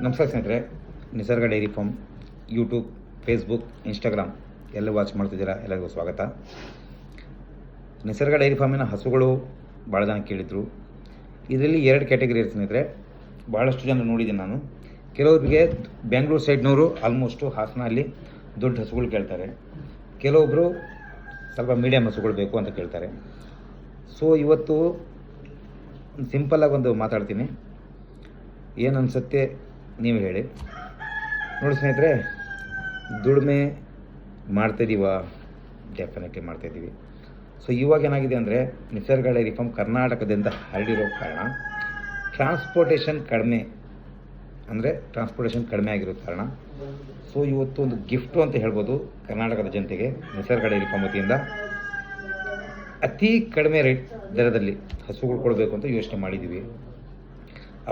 ನಮಸ್ಕಾರ ಸ್ನೇಹಿತರೆ, Nisarga dairy farm YouTube Facebook Instagram ಎಲ್ಲ ವಾಚ್ ಮಾಡ್ತಿದ್ದೀರಾ ಎಲ್ಲರಿಗೂ ಸ್ವಾಗತ. ನಿಸರ್ಗ ಡೈರಿ ಫಾರ್ಮಿನ ಹಸುಗಳು ಭಾಳ ಜನ ಕೇಳಿದರು. ಇದರಲ್ಲಿ ಎರಡು ಕ್ಯಾಟಗರಿ ಇರುತ್ತೆ ಸ್ನೇಹಿತರೆ ಭಾಳಷ್ಟು ಜನ ನೋಡಿದ್ದೀನಿ ನಾನು. ಕೆಲವರಿಗೆ ಬೆಂಗಳೂರು ಸೈಡ್ನವರು ಆಲ್ಮೋಸ್ಟು ಹಾಸನಲ್ಲಿ ದೊಡ್ಡ ಹಸುಗಳು ಕೇಳ್ತಾರೆ. ಕೆಲವೊಬ್ಬರು ಸ್ವಲ್ಪ ಮೀಡಿಯಮ್ ಹಸುಗಳು ಬೇಕು ಅಂತ ಕೇಳ್ತಾರೆ. ಸೊ ಇವತ್ತು ಸಿಂಪಲ್ಲಾಗಿ ಒಂದು ಮಾತಾಡ್ತೀನಿ. ಏನು ಅನಿಸುತ್ತೆ? ನೀವು ಹೇಳಿ. ನೋಡಿ ಸ್ನೇಹಿತರೆ, ದುಡಿಮೆ ಮಾಡ್ತಾಯಿದ್ದೀವ ಡೆಫಿನೆಟ್ಲಿ ಮಾಡ್ತಾಯಿದ್ದೀವಿ ಸೊ ಇವಾಗ ಏನಾಗಿದೆ ಅಂದರೆ, ನಿಸರ್ಗ ರಿಫಾರ್ಮ್ ಕರ್ನಾಟಕದಿಂದ ಹರಡಿರೋ ಕಾರಣ ಟ್ರಾನ್ಸ್ಪೋರ್ಟೇಷನ್ ಕಡಿಮೆ, ಅಂದರೆ ಟ್ರಾನ್ಸ್ಪೋರ್ಟೇಷನ್ ಕಡಿಮೆ ಆಗಿರೋ ಕಾರಣ. ಸೊ ಇವತ್ತು ಒಂದು ಗಿಫ್ಟು ಅಂತ ಹೇಳ್ಬೋದು ಕರ್ನಾಟಕದ ಜನತೆಗೆ, ನಿಸರ್ಗ ಡೈರಿ ಫಾರ್ಮ್ ವತಿಯಿಂದ. ಅತಿ ಕಡಿಮೆ ರೇಟ್ ದರದಲ್ಲಿ ಹಸುಗಳು ಕೊಡಬೇಕು ಅಂತ ಯೋಚನೆ ಮಾಡಿದ್ದೀವಿ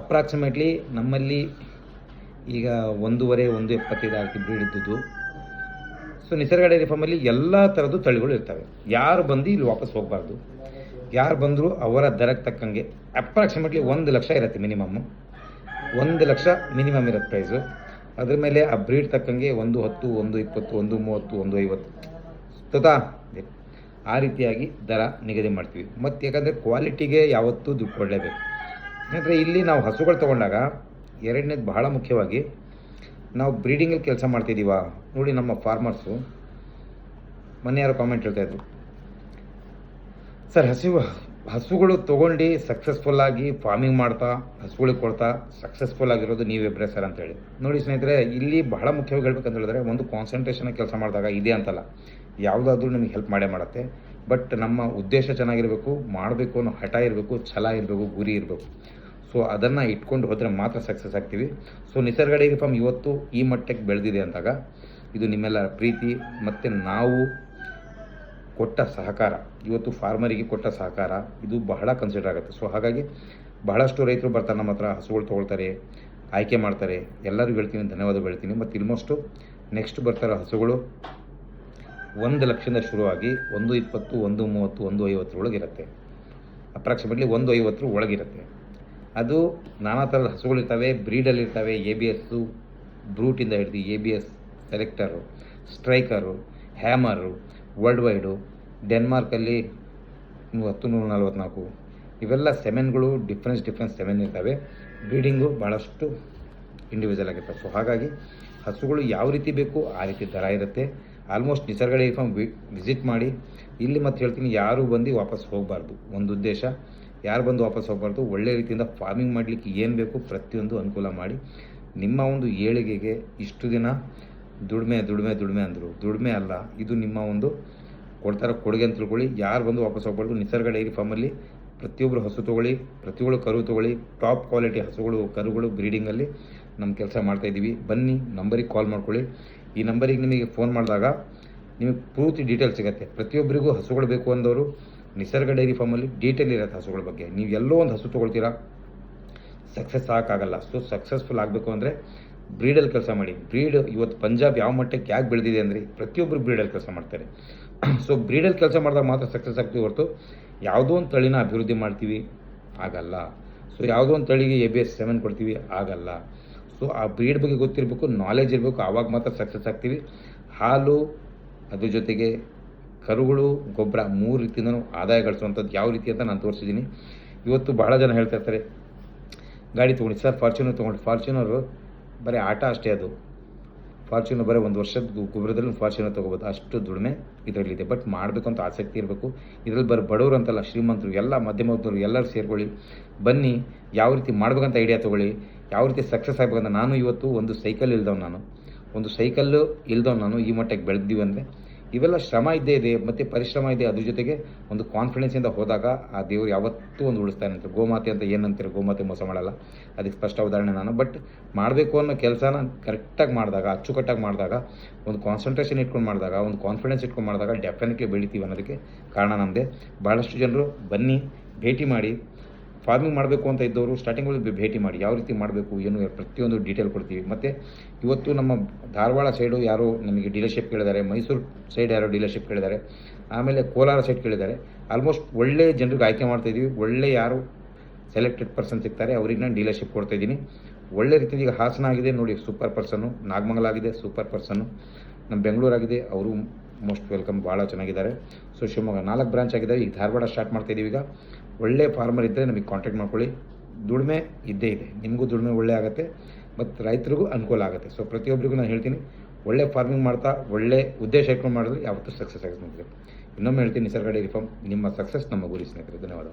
ಅಪ್ರಾಕ್ಸಿಮೇಟ್ಲಿ ನಮ್ಮಲ್ಲಿ ಈಗ ಒಂದೂವರೆ, ಒಂದು ಎಪ್ಪತ್ತೈದು ಆರ್ತಿ ಬ್ರೀಡ್ ಇದ್ದದ್ದು ಸೊ ನಿಸರ್ಗ ಡೈರಿ ಫಾರ್ಮಲ್ಲಿ ಎಲ್ಲ ಥರದ್ದು ತಳಿಗಳು ಇರ್ತವೆ. ಯಾರು ಬಂದು ಇಲ್ಲಿ ವಾಪಸ್ ಹೋಗಬಾರ್ದು. ಯಾರು ಬಂದರೂ ಅವರ ದರಕ್ಕೆ ತಕ್ಕಂಗೆ ಅಪ್ರಾಕ್ಸಿಮೇಟ್ಲಿ ಒಂದು ಲಕ್ಷ ಇರುತ್ತೆ ಮಿನಿಮಮ್ ಒಂದು ಲಕ್ಷ ಮಿನಿಮಮ್ ಇರುತ್ತೆ ಪ್ರೈಸು ಅದ್ರ ಮೇಲೆ ಆ ಬ್ರೀಡ್ ತಕ್ಕಂಗೆ ಒಂದು ಹತ್ತು, ಒಂದು ಇಪ್ಪತ್ತು, ಒಂದು ಮೂವತ್ತು, ಒಂದು ಐವತ್ತು. ತದಾ ಆ ರೀತಿಯಾಗಿ ದರ ನಿಗದಿ ಮಾಡ್ತೀವಿ. ಮತ್ತು ಯಾಕಂದರೆ ಕ್ವಾಲಿಟಿಗೆ ಯಾವತ್ತೂ ದುಡ್ಡು ಕೊಡಲೇಬೇಕು. ಯಾಕಂದರೆ ಇಲ್ಲಿ ನಾವು ಹಸುಗಳು ತೊಗೊಂಡಾಗ ಎರಡನೇದು ಬಹಳ ಮುಖ್ಯವಾಗಿ ನಾವು ಬ್ರೀಡಿಂಗಲ್ಲಿ ಕೆಲಸ ಮಾಡ್ತಿದ್ದೀವ ನೋಡಿ ನಮ್ಮ ಫಾರ್ಮರ್ಸು. ಮೊನ್ನೆ ಯಾರೋ ಕಾಮೆಂಟ್ ಹೇಳ್ತಾಯಿದ್ರು ಸರ್ ಹಸು ಹಸುಗಳು ತೊಗೊಂಡು ಸಕ್ಸಸ್ಫುಲ್ಲಾಗಿ ಫಾರ್ಮಿಂಗ್ ಮಾಡ್ತಾ, ಹಸುಗಳಿಗೆ ಕೊಡ್ತಾ ಸಕ್ಸಸ್ಫುಲ್ ಆಗಿರೋದು ನೀವಿಬ್ಬರೇ ಸರ್ ಅಂತೇಳಿ. ನೋಡಿ ಸ್ನೇಹಿತರೆ, ಇಲ್ಲಿ ಬಹಳ ಮುಖ್ಯವಾಗಿ ಹೇಳ್ಬೇಕಂತ ಹೇಳಿದ್ರೆ ಒಂದು ಕಾನ್ಸಂಟ್ರೇಷನ್ ಕೆಲಸ ಮಾಡಿದಾಗ ಇದೆ ಅಂತಲ್ಲ. ಯಾವುದಾದ್ರೂ ನಿಮಗೆ ಹೆಲ್ಪ್ ಮಾಡೇ ಮಾಡುತ್ತೆ. ಬಟ್ ನಮ್ಮ ಉದ್ದೇಶ ಚೆನ್ನಾಗಿರಬೇಕು, ಮಾಡಬೇಕು ಅನ್ನೋ ಹಠ ಇರಬೇಕು, ಛಲ ಇರಬೇಕು, ಗುರಿ ಇರಬೇಕು. ಸೊ ಅದನ್ನು ಇಟ್ಕೊಂಡು ಹೋದರೆ ಮಾತ್ರ ಸಕ್ಸಸ್ ಆಗ್ತೀವಿ. ಸೊ ನಿಸರ್ಗ ಡೈರಿ ಫಾರ್ಮ್ ಇವತ್ತು ಈ ಮಟ್ಟಕ್ಕೆ ಬೆಳೆದಿದೆ ಅಂದಾಗ, ಇದು ನಿಮ್ಮೆಲ್ಲರ ಪ್ರೀತಿ, ಮತ್ತು ನಾವು ಕೊಟ್ಟ ಸಹಕಾರ, ಇವತ್ತು ಫಾರ್ಮರಿಗೆ ಕೊಟ್ಟ ಸಹಕಾರ, ಇದು ಬಹಳ ಕನ್ಸಿಡರ್ ಆಗುತ್ತೆ. ಸೊ ಹಾಗಾಗಿ ಬಹಳಷ್ಟು ರೈತರು ಬರ್ತಾರೆ ನಮ್ಮ ಹತ್ರ, ಹಸುಗಳು ತೊಗೊಳ್ತಾರೆ, ಆಯ್ಕೆ ಮಾಡ್ತಾರೆ, ಎಲ್ಲರಿಗೂ ಹೇಳ್ತೀನಿ, ಧನ್ಯವಾದ ಹೇಳ್ತೀನಿ. ಮತ್ತು ಇಲ್ಮೋಸ್ಟು ನೆಕ್ಸ್ಟ್ ಬರ್ತಾರೋ ಹಸುಗಳು, ಒಂದು ಲಕ್ಷದಿಂದ ಶುರುವಾಗಿ ಒಂದು ಇಪ್ಪತ್ತು, ಒಂದು ಮೂವತ್ತು, ಒಂದು ಐವತ್ತರೊಳಗಿರುತ್ತೆ ಅಪ್ರಾಕ್ಸಿಮೇಟ್ಲಿ ಒಂದು ಐವತ್ತರ ಒಳಗಿರುತ್ತೆ ಅದು ನಾನಾ ಥರದ ಹಸುಗಳಿರ್ತವೆ ಬ್ರೀಡಲ್ಲಿರ್ತವೆ ಎ ಬಿ ಎಸ್ಸು ಬ್ರೂಟಿಂದ ಹಿಡಿದು A B S selector striker hammer worldwide ಡೆನ್ಮಾರ್ಕಲ್ಲಿ ಹತ್ತು ನೂರ ನಲ್ವತ್ನಾಲ್ಕು. ಇವೆಲ್ಲ ಸೆಮೆನ್ಗಳು ಡಿಫ್ರೆನ್ಸ್ ಡಿಫ್ರೆನ್ಸ್ ಸೆಮೆನ್ ಇರ್ತವೆ. ಬ್ರೀಡಿಂಗು ಭಾಳಷ್ಟು ಇಂಡಿವಿಜುವಲ್ ಆಗಿರ್ತವೆ. ಸೊ ಹಾಗಾಗಿ ಹಸುಗಳು ಯಾವ ರೀತಿ ಬೇಕು ಆ ರೀತಿ ದರ ಇರುತ್ತೆ. Almost Nisarga dairy farm visit ಮಾಡಿ, ಇಲ್ಲಿ ಮತ್ತೆ ಹೇಳ್ತೀನಿ, ಯಾರು ಬಂದು ವಾಪಸ್ ಹೋಗಬಾರ್ದು. ಒಂದು ಉದ್ದೇಶ ಯಾರು ಬಂದು ವಾಪಸ್ ಹೋಗಬಾರ್ದು, ಒಳ್ಳೆ ರೀತಿಯಿಂದ ಫಾರ್ಮಿಂಗ್ ಮಾಡಲಿಕ್ಕೆ ಏನು ಬೇಕು ಪ್ರತಿಯೊಂದು ಅನುಕೂಲ ಮಾಡಿ. ನಿಮ್ಮ ಒಂದು ಏಳಿಗೆಗೆ ಇಷ್ಟು ದಿನ ದುಡಿಮೆ ದುಡಿಮೆ ದುಡಿಮೆ ಅಂದರು. ದುಡಿಮೆ ಅಲ್ಲ, ಇದು ನಿಮ್ಮ ಒಂದು ಕೊಡ್ತಾರೆ ಕೊಡುಗೆ ಅಂತ ತಿಳ್ಕೊಳ್ಳಿ. ಯಾರು ಬಂದು ವಾಪಸ್ ಹೋಗ್ಬಾರ್ದು, ನಿಸರ್ಗ ಡೈರಿ ಫಾರ್ಮಲ್ಲಿ ಪ್ರತಿಯೊಬ್ಬರು ಹಸು ತೊಗೊಳ್ಳಿ ಪ್ರತಿಯೊಬ್ಬರು ಕರು ತೊಗೊಳ್ಳಿ ಟಾಪ್ ಕ್ವಾಲಿಟಿ ಹಸುಗಳು, ಕರುಗಳು ಬ್ರೀಡಿಂಗಲ್ಲಿ ನಮ್ಮ ಕೆಲಸ ಮಾಡ್ತಾಯಿದ್ದೀವಿ ಬನ್ನಿ ನಂಬರಿಗೆ ಕಾಲ್ ಮಾಡ್ಕೊಳ್ಳಿ. ಈ ನಂಬರಿಗೆ ನಿಮಗೆ ಫೋನ್ ಮಾಡಿದಾಗ ನಿಮಗೆ ಪೂರ್ತಿ ಡೀಟೇಲ್ಸ್ ಸಿಗುತ್ತೆ. ಪ್ರತಿಯೊಬ್ಬರಿಗೂ ಹಸುಗಳು ಬೇಕು ಅಂದವರು ನಿಸರ್ಗ ಡೈರಿ ಫಾರ್ಮಲ್ಲಿ ಡೀಟೇಲ್ ಇರುತ್ತೆ ಹಸುಗಳ ಬಗ್ಗೆ. ನೀವು ಎಲ್ಲೋ ಒಂದು ಹಸು ತೊಗೊಳ್ತೀರಾ? ಸಕ್ಸಸ್ ಆಗೋಕ್ಕಾಗಲ್ಲ ಸೊ ಸಕ್ಸಸ್ಫುಲ್ ಆಗಬೇಕು ಅಂದರೆ ಬ್ರೀಡಲ್ಲಿ ಕೆಲಸ ಮಾಡಿ. ಬ್ರೀಡ್ ಇವತ್ತು ಪಂಜಾಬ್ ಯಾವ ಮಟ್ಟಕ್ಕೆ ಯಾಕೆ ಬೆಳೆದಿದೆ ಅಂದರೆ ಪ್ರತಿಯೊಬ್ಬರು ಬ್ರೀಡಲ್ಲಿ ಕೆಲಸ ಮಾಡ್ತಾರೆ. ಸೊ ಬ್ರೀಡಲ್ಲಿ ಕೆಲಸ ಮಾಡಿದಾಗ ಮಾತ್ರ ಸಕ್ಸಸ್ ಆಗ್ತೀವಿ ಹೊರತು ಯಾವುದೋ ಒಂದು ತಳಿನ ಅಭಿವೃದ್ಧಿ ಮಾಡ್ತೀವಿ, ಆಗಲ್ಲ. ಸೊ ಯಾವುದೋ ಒಂದು ತಳಿಗೆ ಎ ಬಿ ಎಸ್ ಸೆವೆನ್ ಕೊಡ್ತೀವಿ, ಆಗಲ್ಲ. ಸೊ ಆ ಬ್ರೀಡ್ ಬಗ್ಗೆ ಗೊತ್ತಿರಬೇಕು ನಾಲೆಜ್ ಇರಬೇಕು, ಆವಾಗ ಮಾತ್ರ ಸಕ್ಸಸ್ ಆಗ್ತೀವಿ. ಹಾಲು, ಅದ್ರ ಜೊತೆಗೆ ಕರುಗಳು, ಗೊಬ್ಬರ ಮೂರು ರೀತಿಯಿಂದನೂ ಆದಾಯ ಗಳಿಸುವಂಥದ್ದು ಯಾವ ರೀತಿ ಅಂತ ನಾನು ತೋರಿಸಿದ್ದೀನಿ. ಇವತ್ತು ಬಹಳ ಜನ ಹೇಳ್ತಾ ಇರ್ತಾರೆ, ಗಾಡಿ ತೊಗೊಂಡು, ಸರ್ ಫಾರ್ಚುನರ್ ತೊಗೊಂಡು ಫಾರ್ಚುನರು ಬರೀ ಆಟ ಅಷ್ಟೇ ಅದು. ಫಾರ್ಚುನರ್ ಬರೀ ಒಂದು ವರ್ಷದ ಗೊಬ್ಬರದಲ್ಲಿ ಫಾರ್ಚುನರ್ ತೊಗೋಬೋದು. ಅಷ್ಟು ದುಡಿಮೆ ಇದರಲ್ಲಿದೆ ಬಟ್ ಮಾಡಬೇಕು ಅಂತ ಆಸಕ್ತಿ ಇರಬೇಕು. ಇದರಲ್ಲಿ ಬರೀ ಬಡವರು ಅಂತಲ್ಲ, ಶ್ರೀಮಂತರು, ಎಲ್ಲ ಮಧ್ಯಮ ಎಲ್ಲರೂ ಸೇರ್ಕೊಳ್ಳಿ. ಬನ್ನಿ, ಯಾವ ರೀತಿ ಮಾಡ್ಬೇಕಂತ ಐಡಿಯಾ ತೊಗೊಳ್ಳಿ. ಯಾವ ರೀತಿ ಸಕ್ಸಸ್ ಆಗಬೇಕಂತ ನಾನು ಇವತ್ತು ಒಂದು ಸೈಕಲ್ ಇಲ್ದವ್ ನಾನು. ಒಂದು ಸೈಕಲ್ಲು ಇಲ್ದವ್ ನಾನು ಈ ಮಟ್ಟಕ್ಕೆ ಬೆಳೆದಿದ್ದೀವಿ ಅಂದರೆ ಇವೆಲ್ಲ ಶ್ರಮ ಇದ್ದೇ ಇದೆ, ಮತ್ತು ಪರಿಶ್ರಮ ಇದೆ ಅದ್ರ ಜೊತೆಗೆ ಒಂದು ಕಾನ್ಫಿಡೆನ್ಸಿಂದ ಹೋದಾಗ ಆ ದೇವರು ಯಾವತ್ತೂ ಒಂದು ಉಳಿಸ್ತಾನೆ ಅಂತ ಗೋಮಾತೆ ಅಂತ ಏನಂತೀರಿ? ಗೋಮಾತೆ ಮೋಸ ಮಾಡಲ್ಲ. ಅದಕ್ಕೆ ಸ್ಪಷ್ಟ ಉದಾಹರಣೆ ನಾನು. ಬಟ್ ಮಾಡಬೇಕು ಅನ್ನೋ ಕೆಲಸನ ಕರೆಕ್ಟಾಗಿ ಮಾಡಿದಾಗ, ಅಚ್ಚುಕಟ್ಟಾಗಿ ಮಾಡಿದಾಗ, ಒಂದು ಕಾನ್ಸಂಟ್ರೇಷನ್ ಇಟ್ಕೊಂಡು ಮಾಡಿದಾಗ, ಒಂದು ಕಾನ್ಫಿಡೆನ್ಸ್ ಇಟ್ಕೊಂಡು ಮಾಡಿದಾಗ ಡೆಫಿನೆಟ್ಲಿ ಬೆಳಿತೀವಿ ಅನ್ನೋದಕ್ಕೆ ಕಾರಣ ನಮ್ಮದೇ ಭಾಳಷ್ಟು ಜನರು ಬನ್ನಿ, ಭೇಟಿ ಮಾಡಿ ಫಾರ್ಮಿಂಗ್ ಮಾಡಬೇಕು ಅಂತ ಇದ್ದವರು ಸ್ಟಾರ್ಟಿಂಗಲ್ಲಿ ಭೇಟಿ ಮಾಡಿ ಯಾವ ರೀತಿ ಮಾಡಬೇಕು, ಏನು ಪ್ರತಿಯೊಂದು ಡೀಟೇಲ್ ಕೊಡ್ತೀವಿ. ಮತ್ತು ಇವತ್ತು ನಮ್ಮ ಧಾರವಾಡ ಸೈಡು ಯಾರು ನಮಗೆ ಡೀಲರ್ಶಿಪ್ ಕೇಳಿದ್ದಾರೆ, ಮೈಸೂರು ಸೈಡ್ ಯಾರು ಡೀಲರ್ಶಿಪ್ ಕೇಳಿದ್ದಾರೆ, ಆಮೇಲೆ ಕೋಲಾರ ಸೈಡ್ ಕೇಳಿದ್ದಾರೆ. ಆಲ್ಮೋಸ್ಟ್ ಒಳ್ಳೆ ಜನರಿಗೆ ಆಯ್ಕೆ ಮಾಡ್ತಾಯಿದ್ದೀವಿ ಒಳ್ಳೆ ಯಾರು ಸೆಲೆಕ್ಟೆಡ್ ಪರ್ಸನ್ ಸಿಗ್ತಾರೆ ಅವ್ರಿಗೆ ನಾನು ಡೀಲರ್ಶಿಪ್ ಕೊಡ್ತಾ ಇದ್ದೀನಿ ಒಳ್ಳೆ ರೀತಿಯಲ್ಲಿ ಈಗ ಹಾಸನ ಆಗಿದೆ, ನೋಡಿ ಸೂಪರ್ ಪರ್ಸನ್ನು ನಾಗಮಂಗಲ ಆಗಿದೆ ಸೂಪರ್ ಪರ್ಸನ್ನು ನಮ್ಮ ಬೆಂಗಳೂರು ಆಗಿದೆ, ಅವರು ಮೋಸ್ಟ್ ವೆಲ್ಕಮ್ ಭಾಳ ಚೆನ್ನಾಗಿದ್ದಾರೆ. ಸೊ ಶಿವಮೊಗ್ಗ ನಾಲ್ಕು ಬ್ರಾಂಚ್ ಆಗಿದೆ. ಈಗ ಧಾರವಾಡ ಸ್ಟಾರ್ಟ್ ಮಾಡ್ತಾ ಇದೀವಿ ಈಗ. ಒಳ್ಳೆ ಫಾರ್ಮರ್ ಇದ್ದರೆ ನಮಗೆ ಕಾಂಟ್ಯಾಕ್ಟ್ ಮಾಡ್ಕೊಳ್ಳಿ. ದುಡಿಮೆ ಇದ್ದೇ ಇದೆ. ನಿಮಗೂ ದುಡಿಮೆ ಒಳ್ಳೆ ಆಗುತ್ತೆ, ಮತ್ತು ರೈತರಿಗೂ ಅನುಕೂಲ ಆಗುತ್ತೆ. ಸೊ ಪ್ರತಿಯೊಬ್ಬರಿಗೂ ನಾನು ಹೇಳ್ತೀನಿ, ಒಳ್ಳೆ ಫಾರ್ಮಿಂಗ್ ಮಾಡ್ತಾ, ಒಳ್ಳೆ ಉದ್ದೇಶ ಇಟ್ಕೊಂಡು ಮಾಡಿದ್ರೆ ಯಾವತ್ತೂ ಸಕ್ಸಸ್ ಆಗುತ್ತೆ ಇನ್ನೊಮ್ಮೆ ಹೇಳ್ತೀನಿ ನಿಸರ್ಗ ರಿಫಾರ್ಮ್ ಫಾರ್ಮ್ ನಿಮ್ಮ ಸಕ್ಸಸ್ ನಮ್ಮ ಗುರಿ ಸ್ನೇಹಿತರೆ. ಧನ್ಯವಾದ